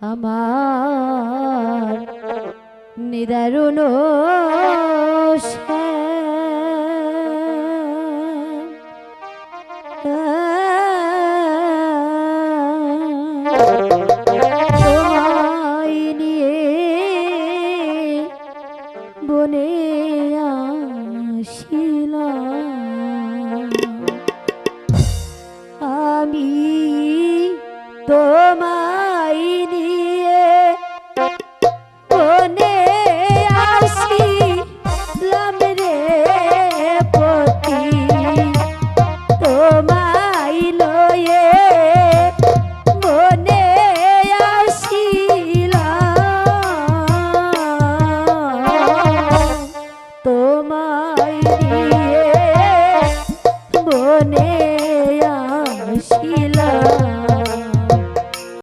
আমার নিদারুণ বনে আসিলাম। আমি তোমায় বনে